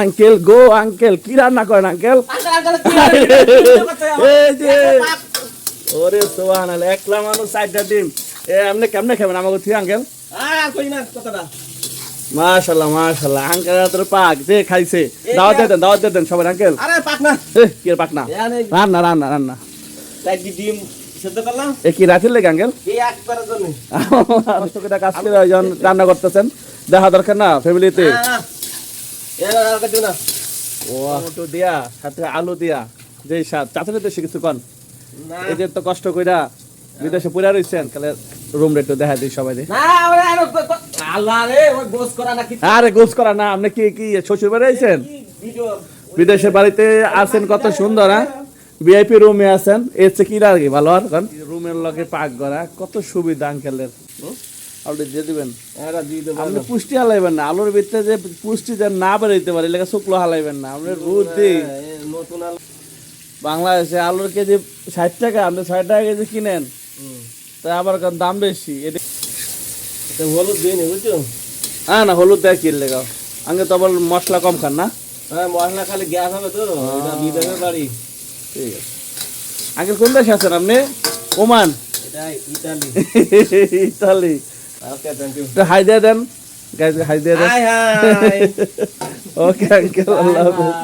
Uncle গো uncle কি রান্না করেন আঙ্কেল? এই যে ওরে সোহান একলা মানুষ চারটা ডিম। এ আপনি কেমনে খাবেন? আমাকে থুই আঙ্কেল। মাশাল্লাহ মাশাল্লাহ আঙ্কেল তোর পাক যে খাইছে। দাওয়াত দিয়ে দেন দাওয়াত দিয়ে দেন সবাই আঙ্কেল। আরে পাক না। এ কি পাক না? রান্না রান্না রান্না। চারটি ডিম এ কি রাতের লেগে আঙ্কেল? কষ্ট করে কাজ করে রান্না করতেছেন। দেখা দরকার না ফ্যামিলিতে টমেটো দিয়া সাথে আলু দিয়া। যে স্বাদ চাচারে দেশে কিছু কন। এই যে তো কষ্ট কইরা বিদেশে পুরা রইছেন কালে রুম রেট দেখা দিই সবাই দিয়ে না ওরে আরও গোস করা না আপনি কি কি শ্বশুর বাড়ি আইছেন? বিদেশের বাড়িতে আছেন কত সুন্দর হ্যাঁ? ভিআইপি রুমে আছেন এর চেয়ে কি লাগে ভালো আর রুমের লগে পাক করা কত সুবিধা আঙ্কেলের আপনি দিয়ে দেবেন। আপনি পুষ্টি হালাইবেন না আলুর ভিতরে যে পুষ্টি যে না বেরোইতে পারে এলাকা শুক্লো হালাইবেন না। আপনি বুদ্ধি দিই নতুন আলু। বাংলাদেশে আলুর কেজি ষাট টাকা আপনি ছয় টাকা কেজি কিনেন। তাই আবার দাম বেশি? এটা হলুদ দিয়ে নি বুঝছ? হ্যাঁ না হলুদ দেয় কিনলে গাও। আগে তো আবার মশলা কম খান না? হ্যাঁ মশলা খালি গ্যাস হবে তো বাড়ি। ঠিক আছে। আগে কোন দেশে আছেন আপনি? Oman? Italy. Italy. Okay thank you একটু হাই দিয়ে দেন গাইজ হাই দিয়ে দেন ওকে আঙ্কেল আল্লাহ হাফেজ